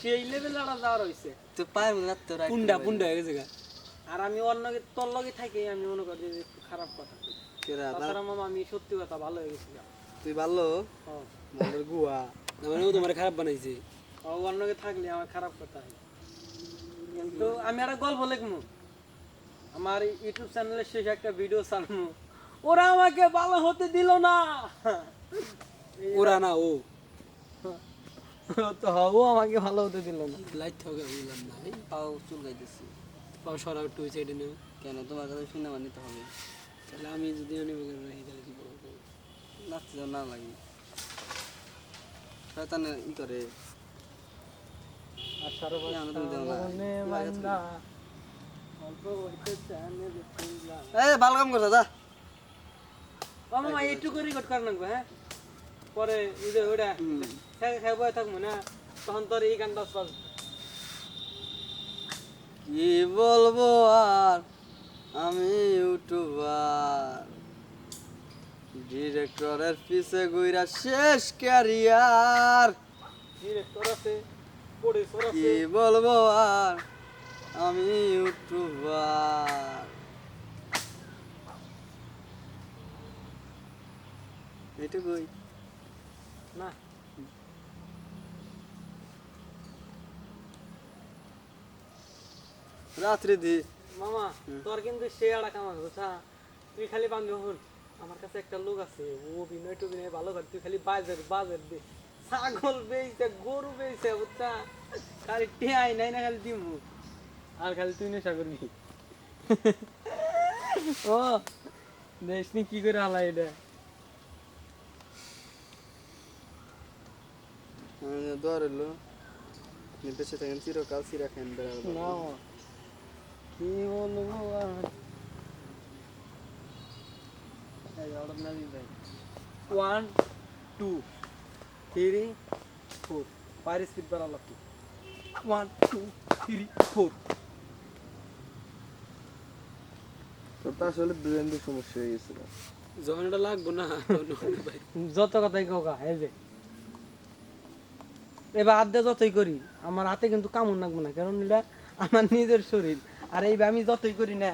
সেই লেভেলে আড়া যাওয়ার হইছে। তো পায়ের মধ্যে তো পুন্ডা পুন্ডা হয়ে গেছে আর আমি অন্য তোর লগে থাকি আমি মনে করি যে খারাপ কথা। তাছাড়া মামা আমি সত্যি কথা ভালো হয়ে গেছি তুই ভালো? ও। গুয়া। মানে ও তোমার খারাপ বানাইছে। থাকলে আমার খারাপ কথা কিন্তু আমি একটা গল্প লিখব আমার ইউটিউব চ্যানেলে শেষ একটা ভিডিও ওরা আমাকে ভালো হতে দিল না। ওরা না ও। তো ও আমাকে ভালো হতে দিল না। লাইট হবে বুঝলাম না। এই পাও চুল গাইতেছি। পাও সরা একটু সাইডে নেও। কেন? তোমার কথা শুনে হবে। তাহলে আমি যদি অনেক রাখি তাহলে কি করব? নাচতে না লাগে। শয়তানে ই করে। আর সারা তুমি দেও না। এই ভালো কাম করছ দা রেকর্ড করে হ্যাঁ? পরে ওইটা। খেয়ে খেয়ে বয়ে থাকব না। তখন তোর এই গানটা বাজবে কি বলব আর? আমি ইউটিউবার। ডিরেক্টরের পিছে গুইরা শেষ ক্যারিয়ার। ডিরেক্টর আছে প্রডিউসার আছে। কি বলব আর? আমি ইউটিউবার। এইটুকুই না রাত্রি দি। মামা তোর কিন্তু সে আড়া কামাল বুঝা তুই খালি বান্ধব হন আমার কাছে একটা লোক আছে ও অভিনয় টভিনয় ভালো করে তুই খালি বাজার বাজার দে। ছাগল বেইছে গরু বেইছে বুঝছা? খালি টিয়াই নাই না খালি দিমু। আর খালি তুই নেশা করবি। ও দেশনি কি করে হালা এটা? দোয়ার এলো বেঁচে থাকেন চিরকাল চিরা খেন না। কি বলব আর? ওয়ান টু থ্রি ফোর পায়ের speed one two three four তো তা আসলে ব্রেন্ডের সমস্যা হয়ে গেছিল যখন এটা লাগবো না যত কথাই কোকা এই যে। এবার দিয়ে যতই করি আমার হাতে কিন্তু কামড় লাগবে না কারণ এটা আমার নিজের শরীর। আর এই আমি যতই করি না